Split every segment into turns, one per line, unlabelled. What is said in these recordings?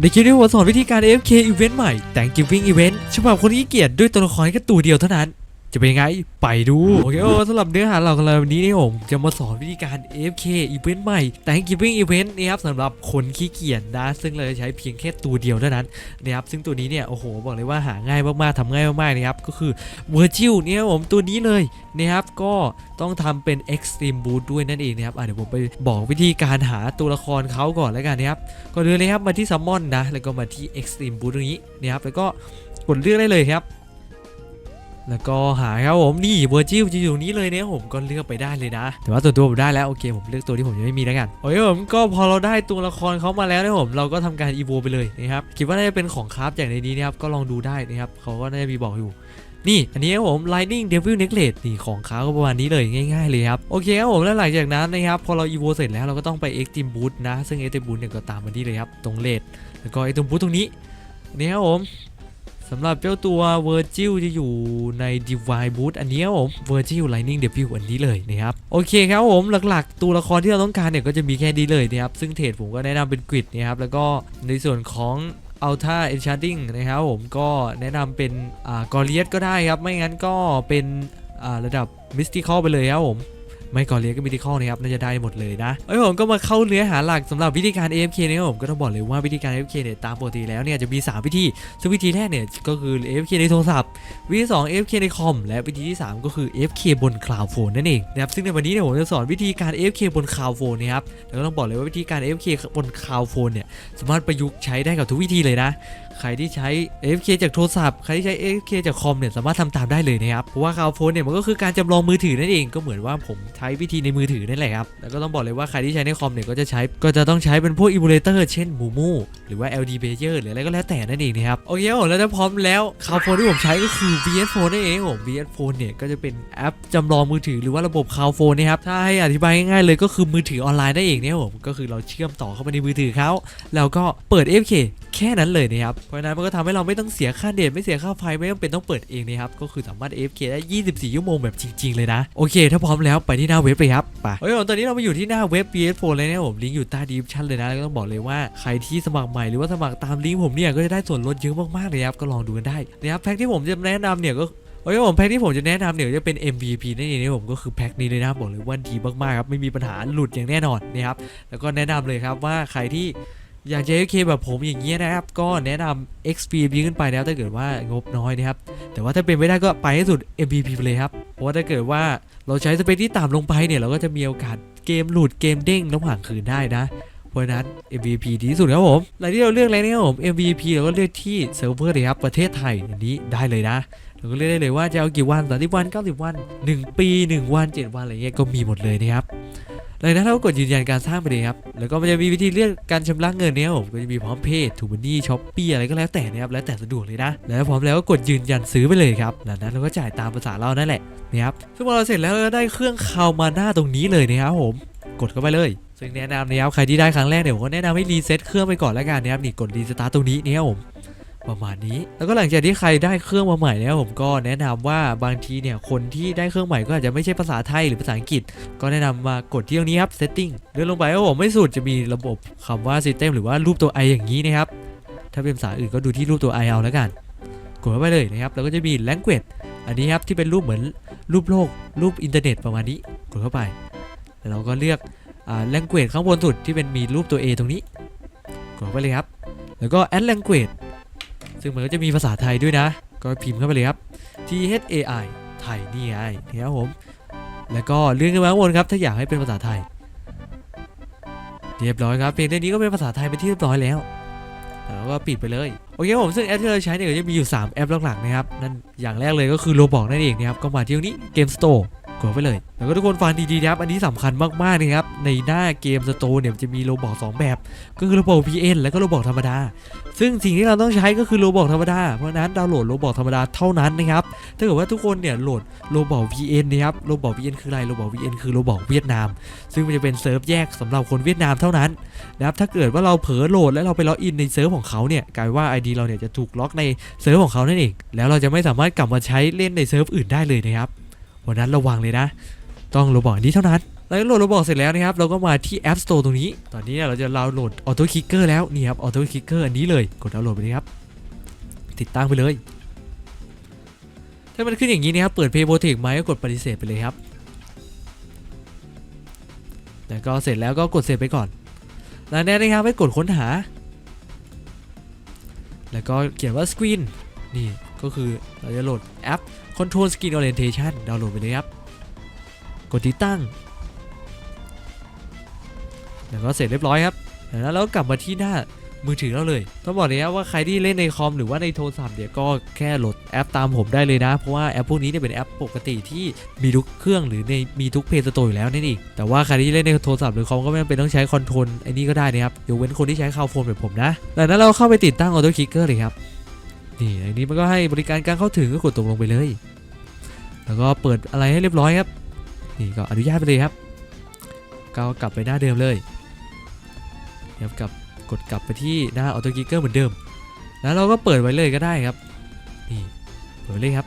ในคลิปนี้ผมสอนวิธีการ AFK Event ใหม่ Thanksgiving Event ฉบับคนที่เกียดด้วยตัวละครแค่ตัวเดียวเท่านั้น จะเป็นไงไปดูโอเคโอ้สำหรับเนื้อหาเราของเราวันนี้นี่ผมจะมาสอนวิธีการ AFK Event ใหม่ Thanksgiving Event นะครับสำหรับคนขี้เกียจนะ ซึ่งเราจะใช้เพียงแค่ตัวเดียวเท่านั้นนะครับซึ่งตัวนี้เนี่ยโอ้โหบอกเลยว่าหาง่ายมากๆทำง่ายมากๆนะครับก็คือ Virgil เนี่ยผมตัวนี้เลยนะครับก็ต้องทำเป็น Extreme Boost ด้วยนั่นเองนะครับเดี๋ยวผมไปบอกวิธีการหาตัวละครเขาก่อนแล้วกันนะครับก่อนอื่นเลยครับมาที่ซัมมอนนะแล้วก็มาที่ Extreme Boost ตรงนี้นะครับแล้วก็กดเลือกได้เลยครับ แล้วก็หาครับผมนี่เวอร์จิลจะอยู่ตรงนี้เลยเนี่ยผมก็เลือกไปได้เลยนะ แต่ว่าส่วนตัวผมได้แล้วโอเคผมเลือกตัวที่ผมยังไม่มีแล้วกันโอเคผมก็พอเราได้ตัวละครเขามาแล้วนี่ยผมเราก็ทำการอีโวไปเลยนะครับคิดว่าน่าจะเป็นของคราฟอย่างในนี้นะครับก็ลองดูได้นะครับเขาก็น่าจะมีบอกอยู่นี่อันนี้ครับผม Lightning Devil Necklace นี่ของเขาก็ประมาณนี้เลยง่ายๆเลยครับ โอเคครับผมแล้วหลังจากนั้นนะครับพอเราอีโวเสร็จแล้วเราก็ต้องไป Extreme Boost นะ ซึ่ง Extreme Boost เนี่ยก็ตามมาที่เลยครับ ตรงเลดแล้วก็ Extreme Boost ตรงนี้นี่ครับผม สำหรับเจ้าตัว Virgil จะอยู่ใน Divine Boot อันนี้ครับผม Virgil Lightning Devil อันนี้เลยนะครับ โอเคครับผมหลักๆ ตัวละครที่เราต้องการเนี่ยก็จะมีแค่นี้เลยนะครับ ซึ่งเทรดผมก็แนะนำเป็นกริดนะครับ แล้วก็ในส่วนของอัลท่าเอนชาร์ดิงนะครับผมก็แนะนำเป็นอ่ากอเลียสก็ได้ครับ ไม่งั้นก็เป็นอ่าระดับมิสติคอลไปเลยครับผม ไม่ก่อเลี้ยสก็มิสติคอลนะครับน่าจะได้หมดเลยนะเอ้ผมก็มาเข้าเนื้อหาหลักสำหรับวิธีการ AFK นะครับผมก็ต้องบอกเลยว่าวิธีการ AFK เนี่ยตามปกติแล้วเนี่ยจะมี 3 วิธีซึ่งวิธีแรกเนี่ยก็คือ AFK ในโทรศัพท์ วิธีที่2 AFK ในคอม และวิธีที่ 3 ก็คือ AFK บนคลาวด์โฟนนั่นเองนะครับซึ่งในวันนี้เนี่ยผมจะสอนวิธีการ AFK บนคลาวด์โฟนนะครับแล้วก็ต้องบอกเลยว่าวิธีการ AFK บนคลาวด์โฟนเนี่ยสามารถประยุกต์ใช้ได้กับทุกวิธีเลยนะ ใครที่ใช้ AFK จากโทรศัพท์ใครที่ใช้ AFK จากคอมเนี่ยสามารถทำตามได้เลยนะครับเพราะว่าคาวโฟนเนี่ยมันก็คือการจำลองมือถือนั่นเองก็เหมือนว่าผมใช้วิธีในมือถือนั่นแหละครับแล้วก็ต้องบอกเลยว่าใครที่ใช้ในคอมเนี่ยก็จะใช้ก็จะต้องใช้เป็นพวกอิมูเลเตอร์เช่นมูมูหรือว่า LD Player หรืออะไรก็แล้วแต่นั่นเองนะครับโอเคผมแล้วถ้าพร้อมแล้วคาวโฟนที่ผมใช้ก็คือ VS Phone นั่นเองผม VS Phone เนี่ยก็จะเป็นแอปจำลองมือถือหรือว่าระบบคาวโฟนนะครับถ้าให้อธิบายง่ายๆเลยก็คือมือถือออนไลน์นั่นเองเนี่ยผมก็คือเราเชื่อมต่อเข้าไปในมือถือเขาแล้วก็เปิด AFK แค่นั้นเลยนะครับเพราะฉะนั้นมันก็ทำให้เราไม่ต้องเสียค่าเน็ตไม่เสียค่าไฟไม่ต้องเป็นต้องเปิดเองนะครับก็คือสามารถ AFK ได้ 24 ชั่วโมงแบบจริง ๆ เลยนะโอเค ถ้าพร้อมแล้วไปที่หน้าเว็บเลยครับไปเฮ้ยผมตอนนี้เรามาอยู่ที่หน้าเว็บ PS4 เลยนะผมลิงก์อยู่ใต้ดีฟชั่นเลยนะแล้วก็ต้องบอกเลยว่าใครที่สมัครใหม่หรือว่าสมัครตามลิงก์ผมเนี่ยก็จะได้ส่วนลดเยอะมากๆเลยครับก็ลองดูกันได้นะครับแพ็คที่ผมจะแนะนำเนี่ยก็โอ้ยผมแพ็คที่ผมจะแนะนำเนี่ยจะเป็น MVP นั่นเองนะผมก็คือแพ็คนี้เลยนะบอกเลยว่าดีมากๆครับไม่มีปัญหาหลุดอย่างแน่นอนนะครับแล้วก็แนะนำเลยครับว่าใครที่ อยากจะ AFK แบบผมอย่างเงี้ยนะครับ ก็แนะนำ XP ขึ้นไปแล้วถ้าเกิดว่างบน้อยนะครับ แต่ว่าถ้าเป็นไม่ได้ก็ไปให้สุด MVP ไปเลยครับ เพราะว่าถ้าเกิดว่าเราใช้สเปคที่ต่ำลงไปเนี่ยเราก็จะมีโอกาสเกมหลุดเกมเด้งระหว่างคืนได้นะเพราะนั้น MVP ดีที่สุดครับผมหลังที่เราเลือกแล้วเนี่ยครับผม MVP เราก็เลือกที่เซิร์ฟเวอร์เลยครับประเทศไทยอันนี้ได้เลยนะเราก็เลือกได้เลยว่าจะเอากี่วัน30วัน90วัน1ปี1วัน7วันอะไรเงี้ยก็มีหมดเลยนะครับ หลังจากนั้นเราก็กดยืนยันการสร้างไปเลยครับ แล้วก็มันจะมีวิธีเลือกการชำระเงินเนี่ยผมก็จะมีพร้อมเพย์ทูบันนี่ช้อปปี้อะไรก็แล้วแต่นะครับแล้วแต่สะดวกเลยนะ แล้วพร้อมแล้วก็กดยืนยันซื้อไปเลยครับหลังนั้นเราก็จ่ายตามภาษาเรานั่นแหละนะครับซึ่งพอเราเสร็จแล้วเราก็ได้เครื่องคาวมาหน้าตรงนี้เลยนะครับผมกดเข้าไปเลยซึ่งแนะนำนะครับใครที่ได้ครั้งแรกเนี่ยผมก็แนะนำให้รีเซ็ตเครื่องไปก่อนแล้วกันนะครับนี่กดรีสตาร์ทตรงนี้เนี่ยผม ประมาณนี้ แล้วก็หลังจากที่ใครได้เครื่องมาใหม่เนี่ยผมก็แนะนำว่าบางทีเนี่ยคนที่ได้เครื่องใหม่ก็อาจจะไม่ใช่ภาษาไทยหรือภาษาอังกฤษ ก็แนะนำมากดที่ตรงนี้ครับ setting เลื่อนลงไปครับผมไม่สุดจะมีระบบคำว่า system หรือว่ารูปตัว i อย่างนี้นะครับ ถ้าเป็นภาษาอื่นก็ดูที่รูปตัว i เอาแล้วกัน กดเข้าไปเลยนะครับ แล้วก็จะมี language อันนี้ครับที่เป็นรูปเหมือนรูปโลก รูปอินเทอร์เน็ตประมาณนี้ กดเข้าไป แล้วเราก็เลือกอ่า language ข้างบนสุดที่เป็นมีรูปตัว a ตรงนี้ กดเข้าไปเลยครับ แล้วก็ add language ซึ่งมันก็จะมีภาษาไทยด้วยนะ ก็พิมพ์เข้าไปเลยครับ T H A I ไทยนี่ไงนี่ครับผม แล้วก็เลื่อนขึ้นมาข้างบนครับ ถ้าอยากให้เป็นภาษาไทย เรียบร้อยครับเพียงเท่านี้ก็เป็นภาษาไทยเป็นที่เรียบร้อยแล้วแล้วก็ปิดไปเลยโอเคครับผมซึ่งแอปที่เราใช้เนี่ยก็จะมีอยู่ 3 แอปหลักๆนะครับนั่นอย่างแรกเลยก็คือโลบอกนั่นเองนะครับก็มาที่ตรงนี้เกมสโตร์ กดไปเลย แล้วก็ทุกคนฟังดีๆนะครับ อันนี้สำคัญมากๆนะครับ ในหน้าเกมสโตร์เนี่ยจะมีโลบอกสองแบบ ก็คือโลบอก VN แล้วก็โลบอกธรรมดา ซึ่งสิ่งที่เราต้องใช้ก็คือโลบอกธรรมดา เพราะนั้นดาวน์โหลดโลบอกธรรมดาเท่านั้นนะครับ ถ้าเกิดว่าทุกคนเนี่ยโหลดโลบอก VN นะครับโลบอก VN คืออะไรโลบอก VN คือโลบอกเวียดนาม ซึ่งมันจะเป็นเซิร์ฟแยกสำหรับคนเวียดนามเท่านั้นนะครับ ถ้าเกิดว่าเราเผลอโหลดแล้วเราไปล็อกอินในเซิร์ฟของเขาเนี่ย กลายว่า ID เราเนี่ยจะถูกล็อกในเซิร์ฟของเขานั่นเอง แล้วเราจะไม่สามารถกลับมาใช้เล่นในเซิร์ฟอื่นได้เลยนะครับ เพรานั้นระวังเลยนะ ต้องโลบอกอันนี้เท่านั้นหลังจากโหลดเราบอกเสร็จแล้วนะครับ เราก็มาที่ App Store ตรงนี้ ตอนนี้เนี่ยเราจะดาวน์โหลด Auto Kicker แล้วนี่ครับ Auto Kicker อันนี้เลย กดดาวน์โหลดไปเลยครับ ติดตั้งไปเลย ถ้ามันขึ้นอย่างนี้นะครับ เปิด Play Protect ไหมก็กดปฏิเสธไปเลยครับ แล้วก็เสร็จแล้วก็กดเสร็จไปก่อนหลังจากนั้นนะครับให้กดค้นหา แล้วก็เขียนว่า Screen นี่ ก็คือเราจะโหลดแอป Control Screen Orientation ดาวน์โหลดไปเลยครับ กดติดตั้ง แล้วก็เสร็จเรียบร้อยครับแล้วเราก็กลับมาที่หน้ามือถือเราเลยต้องบอกเลยนะว่าใครที่เล่นในคอมหรือว่าในโทรศัพท์เนี่ยก็แค่โหลดแอปตามผมได้เลยนะ เพราะว่าแอปพวกนี้เนี่ยเป็นแอปปกติที่มีทุกเครื่องหรือในมีทุกเพย์สโตร์อยู่แล้วนี่นเองแต่ว่าใครที่เล่นในโทรศัพท์หรือคอมก็ไม่จำเป็นต้องใช้คอนโทรลไอ้นี่ก็ได้นะครับยกเว้นคนที่ใช้คาวโฟนแบบผมนะดังนั้นเราเข้าไปติดตั้งออโต้คลิกเกอร์เลยครับ นี่อันนี้มันก็ให้บริการการเข้าถึงก็กดตกลงไปเลย แล้วก็เปิดอะไรให้เรียบร้อยครับ นี่ก็อนุญาตไปเลยครับก็กลับไปหน้าเดิมเลยครับกลับกดกลับไปที่หน้าออโต้คลิกเกอร์เหมือนเดิม แล้วเราก็เปิดไว้เลยก็ได้ครับ นี่เปิดเลยครับ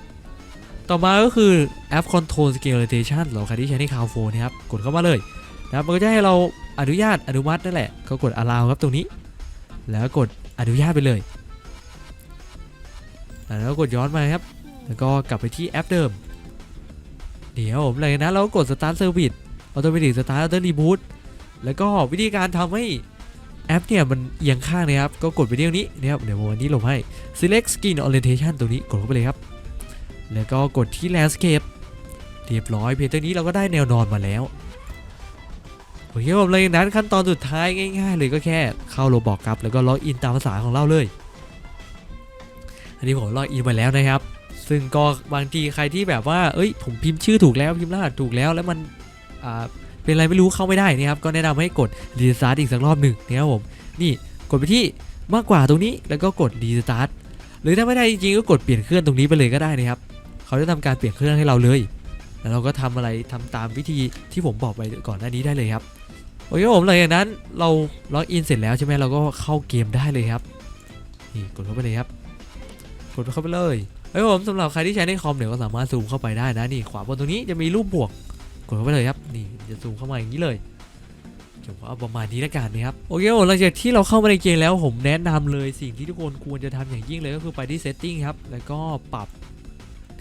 ต่อมาก็คือแอป Control Scalation เราใครที่ใช้ในคาวโฟนะครับ กดเข้ามาเลยนะครับมันก็จะให้เราอนุญาตอนุมัตินั่นแหละ ก็กด allow ครับตรงนี้ แล้วกดอนุญาตไปเลย แล้วกดย้อนมาครับ แล้วก็กลับไปที่แอปเดิม เดี๋ยวผมเลยนะเราก็กด Start Service Automatic Start Auto Reboot แล้วก็วิธีการทำให้แอปเนี่ยมันเอียงข้างนะครับ ก็กดไปที่ตรงนี้นะครับเดี๋ยววันนี้ลงให้ Select Skin Orientation ตรงนี้กดเข้าไปเลยครับ แล้วก็กดที่ Landscape เรียบร้อยเพียงนี้เราก็ได้แนวนอนมาแล้วโอเคผมเลยนั้นขั้นตอนสุดท้ายง่าย ๆ เลยก็แค่เข้าโรบอกครับ แล้วก็ล็อกอินตามภาษาของเราเลย อันนี้ผมล็อกอินมาแล้วนะครับ ซึ่งก็บางทีใครที่แบบว่า เอ้ย ผมพิมพ์ชื่อถูกแล้วพิมพ์รหัสถูกแล้วแล้วมันอ่าเป็นอะไรไม่รู้เข้าไม่ได้นะครับ ก็แนะนำให้กดรีสตาร์ทอีกสักรอบหนึ่งนะครับผม นี่กดไปที่มากกว่าตรงนี้แล้วก็กดรีสตาร์ทหรือถ้าไม่ได้จริงๆก็กดเปลี่ยนเครื่องตรงนี้ไปเลยก็ได้นะครับ เขาจะทำการเปลี่ยนเครื่องให้เราเลย แล้วเราก็ทำอะไรทำตามวิธีที่ผมบอกไปก่อนหน้านี้ได้เลยครับ โอเคครับผมหลังจากนั้นเราล็อกอินเสร็จแล้วใช่ไหมเราก็เข้าเกมได้เลยครับ นี่กดเข้าไปเลยครับ กดเข้าไปเลยเฮ้ยผมสำหรับใครที่ใช้ในคอมเนี่ยก็สามารถซูมเข้าไปได้นะนี่ขวาบนตรงนี้จะมีรูปบวก กดเข้าไปเลยครับนี่จะซูมเข้ามาอย่างนี้เลยผมว่าเอาประมาณนี้แล้วกันนะครับโอเคหลังจากที่เราเข้ามาในเกมแล้วผมแนะนำเลยสิ่งที่ทุกคนควรจะทำอย่างยิ่งเลยก็คือไปที่เซตติ้งครับแล้วก็ปรับ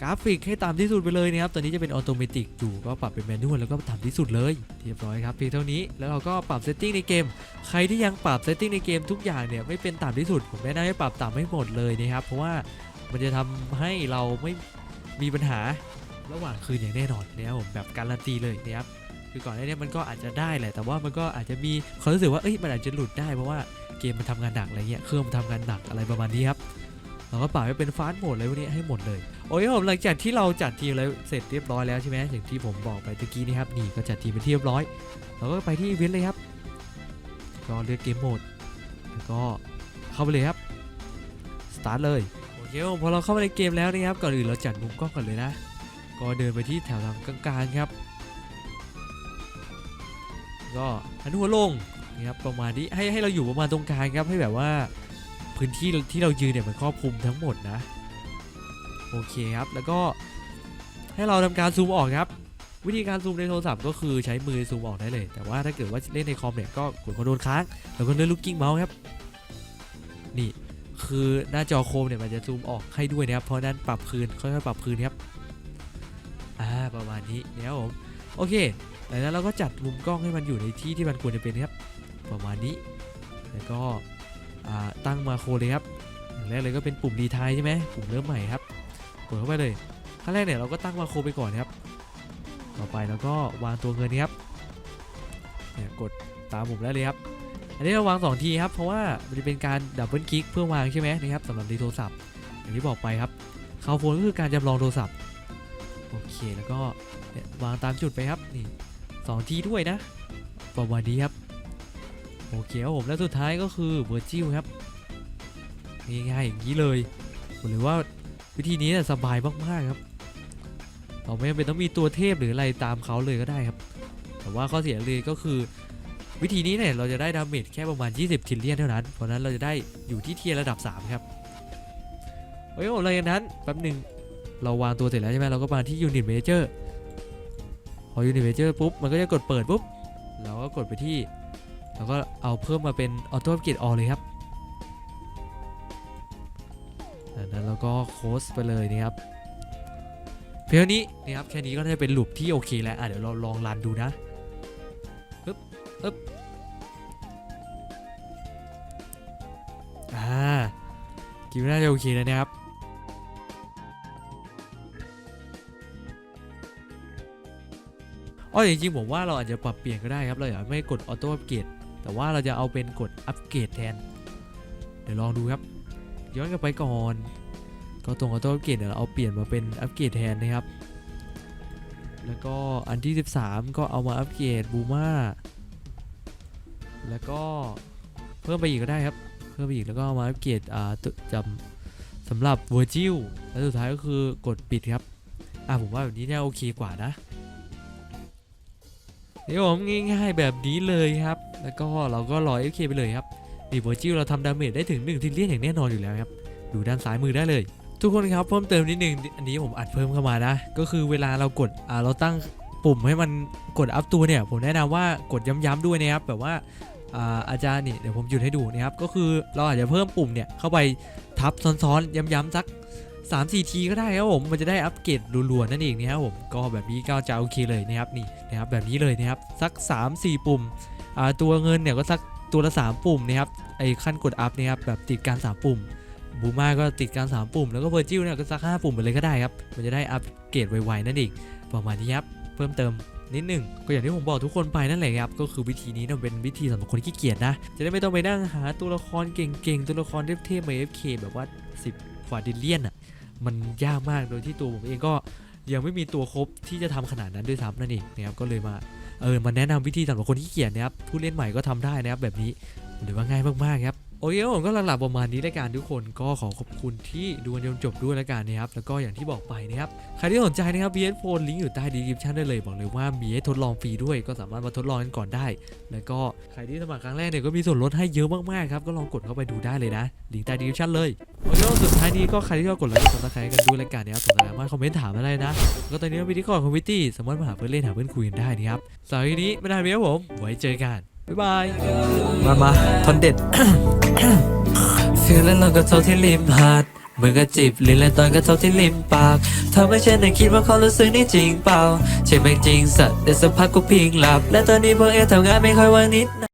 กราฟิกให้ตามที่สุดไปเลยนะครับตอนนี้จะเป็นออโตเมติกอยู่ก็ปรับเป็นแมนนวลแล้วก็ต่ำที่สุดเลยเรียบร้อยครับเพียงเท่านี้แล้วเราก็ปรับ setting ในเกม ใครที่ยังปรับ setting ในเกมทุกอย่างเนี่ยไม่เป็นต่ำที่สุดผมแนะนำให้ปรับต่ำให้หมดเลยนะครับเพราะว่ามันจะทำให้เราไม่มีปัญหาระหว่างคืนอย่างแน่นอนนะครับผมแบบการันตีเลยนะครับคือก่อนหน้านี้มันก็อาจจะได้แหละแต่ว่ามันก็อาจจะมีความรู้สึกว่าเอ้ยมันอาจจะหลุดได้เพราะว่าเกมมันทำงานหนักอะไรเงี้ยเครื่องมันทำงานหนักอะไรประมาณนี้ครับ เราก็ปรับให้เป็นฟาสต์โหมดอะไรพวกนี้ให้หมดเลย โอเคครับผมหลังจากที่เราจัดทีมแล้วเสร็จเรียบร้อยแล้วใช่ไหมอย่างที่ผมบอกไปตะกี้นี่ครับนี่ก็จัดทีมเป็นที่เรียบร้อยเราก็ไปที่อีเวนต์เลยครับก็เลือกเกมโหมดแล้วก็เข้าไปเลยครับสตาร์ทเลยโอเคครับผมพอเราเข้ามาในเกมแล้วนะครับก่อนอื่นเราจัดมุมกล้องก่อนเลยนะ ก็เดินไปที่แถวทางกลางๆครับ ก็หันหัวลงนะครับประมาณนี้ให้ให้เราอยู่ประมาณตรงกลางครับให้แบบว่า พื้นที่ที่เรายืนเนี่ยมันครอบคลุมทั้งหมดนะ โอเคครับ แล้วก็ให้เราทำการซูมออกครับ วิธีการซูมในโทรศัพท์ก็คือใช้มือซูมออกได้เลย แต่ว่าถ้าเกิดว่าเล่นในคอมเนี่ยก็กดคอนโทรลค้างแล้วก็เลื่อนลูกกิ้งเมาส์ครับ นี่คือหน้าจอโคมเนี่ยมันจะซูมออกให้ด้วยนะครับ เพราะนั้นปรับคืนค่อยๆปรับคืนครับ อ่าประมาณนี้เนี่ยครับผม โอเคหลังจากนั้นเราก็จัดมุมกล้องให้มันอยู่ในที่ที่มันควรจะเป็นครับ ประมาณนี้ แล้วก็ ตั้งมาโคเลยครับแรกเลยก็เป็นปุ่มรีไทยใช่ไหมปุ่มเริ่มใหม่ครับกดเข้าไปเลยขั้นแรกเนี่ยเราก็ตั้งมาโคไปก่อนครับ ต่อไปเราก็วางตัวเงินนี้ครับเนี่ยกดตามผมได้เลยครับ อันนี้เราวาง 2 ทีครับเพราะว่ามันจะเป็นการดับเบิลคลิกเพื่อวางใช่ไหมนะครับสำหรับในโทรศัพท์ อย่างที่บอกไปครับคาวโฟนก็คือการจำลองโทรศัพท์โอเคแล้วก็วางตามจุดไปครับนี่สองทีด้วยนะประมาณนี้ครับ โอเคครับผมแล้วสุดท้ายก็คือ Virtual ครับง่ายๆอย่างนี้เลยผมเลยว่าวิธีนี้สบายมากๆครับ เราไม่จำเป็นต้องมีตัวเทพหรืออะไรตามเขาเลยก็ได้ครับ แต่ว่าข้อเสียเลยก็คือ วิธีนี้เนี่ยเราจะได้ดาเมจแค่ประมาณ 20ทิลเลียนเท่านั้น เพราะนั้นเราจะได้อยู่ที่เทียร์ระดับ 3 ครับโอ้ยผมเลยนั้นแป๊บหนึ่งเราวางตัวเสร็จแล้วใช่ไหมเราก็มาที่ Unit Manager พอ Universal ปุ๊บมันก็จะกดเปิดปุ๊บเราก็กดไปที่ แล้วก็เอาเพิ่มมาเป็น Auto Upgrade All เลยครับจากนั้นเราก็โค้ดไปเลยนะครับเพียงนี้นะครับแค่นี้ก็จะเป็นลูปที่โอเคแล้วอะเดี๋ยวเราลองรันดูนะปึ๊บปึ๊บอ่าคิดว่าน่าจะโอเคแล้วนะครับอ๋อจริงๆผมว่าเราอาจจะปรับเปลี่ยนก็ได้ครับเราอยากไม่กดออโต้อัปเกรด แต่ว่าเราจะเอาเป็นกดอัปเกรดแทน เดี๋ยวลองดูครับ ย้อนกลับไปก่อน ก็ตรงออโต้อัปเกรดเดี๋ยวเราเอาเปลี่ยนมาเป็นอัปเกรดแทนนะครับ แล้วก็อันที่ 13 ก็เอามาอัปเกรดบูมาแล้วก็เพิ่มไปอีกก็ได้ครับ เพิ่มไปอีกแล้วก็เอามาอัปเกรดอ่าจำสำหรับ Virgil แล้วสุดท้ายก็คือกดปิดครับ อ่าผมว่าแบบนี้เนี่ยโอเคกว่านะนี่ผมง่ายๆแบบนี้เลยครับ แล้วก็เราก็รอ FK ไปเลยครับดีโบจิลเราทำดาเมจได้ถึง1ทิลเลียนอย่างแน่นอนอยู่แล้วครับ ดูด้านซ้ายมือได้เลย ทุกคนครับเพิ่มเติมนิดนึงอันนี้ผมอัดเพิ่มเข้ามานะ ก็คือเวลาเรากดอ่าเราตั้งปุ่มให้มันกดอัพตัวเนี่ย ผมแนะนำว่ากดย้ำๆด้วยนะครับแบบว่าอาอาจารย์นี่เดี๋ยวผมหยุดให้ดูนะครับ ก็คือเราอาจจะเพิ่มปุ่มเนี่ยเข้าไปทับซ้อนๆย้ำๆสัก3 4ทีก็ได้ครับผมมันจะได้อัปเกรดรัวๆนั่นเองนะครับผมก็แบบนี้ก็จะโอเคเลยนะครับนี่นะครับแบบนี้เลยนะครับสัก 3 4 ปุ่ม ตัวเงินเนี่ยก็สักตัวละ3ปุ่มนะครับไอ้ขั้นกดอัพนะครับแบบติดการ3ปุ่มบูมาก็ติดการ3ปุ่มแล้วก็เวอร์จิลเนี่ยก็สัก5ปุ่มไปเลยก็ได้ครับมันจะได้อัปเกรดไวๆนั่นเองประมาณนี้ครับเพิ่มเติมนิดหนึ่งก็อย่างที่ผมบอกทุกคนไปนั่นแหละครับก็คือวิธีนี้นี่ยเป็นวิธีสำหรับคนขี้เกียจนะ จะได้ไม่ต้องไปนั่งหาตัวละครเก่งๆ ตัวละครเทพๆมา FK แบบว่า 10กว่าดิลเลียนอะมันยากมากโดยที่ตัวผมเองก็ยังไม่มีตัวครบที่จะทำขนาดนั้นด้วยซ้ำนั่นเองนะครับก็เลยมา เออมาแนะนำวิธีสำหรับคนที่เกียจนะครับผู้เล่นใหม่ก็ทำได้นะครับแบบนี้หรือว่าง่ายมากๆครับ โอเคครับผมก็หลักๆประมาณนี้แล้วกันทุกคนก็ขอขอบคุณที่ดูจนจบด้วยแล้วกันนะครับแล้วก็อย่างที่บอกไปนะครับใครที่สนใจนะครับ BS Phone ลิงก์อยู่ใต้ดีคริปชั่นได้เลยบอกเลยว่ามีให้ทดลองฟรีด้วย ก็สามารถมาทดลองกันก่อนได้ แล้วก็ใครที่สมัครครั้งแรกเนี่ยก็มีส่วนลดให้เยอะมากๆครับก็ลองกดเข้าไปดูได้เลยนะลิงก์ใต้ดีคริปชั่นเลยโอเคสุดท้ายนี้ก็ใครที่ชอบกดไลค์กดซับสไครต์กันด้วยรายการนี้ครับสามารถคอมเมนต์ถามอะไรนะก็ตอนนี้มีที่ก่อนคอมมิตี้สามารถมาหาเพื่อนเล่นหาเพื่อนคุยกันได้นะครับสำหรับวันนี้ไม่นานเพียงครับผมไว้เจอกัน บ๊ายบาย มามาคอนเด็ดฟิลแล้วเราก็เท่าที่ริมหาดมือก็จีบลิ้นและตอนก็เท่าที่ริมปากทำให้ฉันได้คิดว่าเขารู้สึกนี่จริงเปล่าใช่ไหมจริงสัตว์แต่สักพักก็พิงหลับ และตอนนี้พวกเอทำงานไม่ค่อยว่างนิดนะ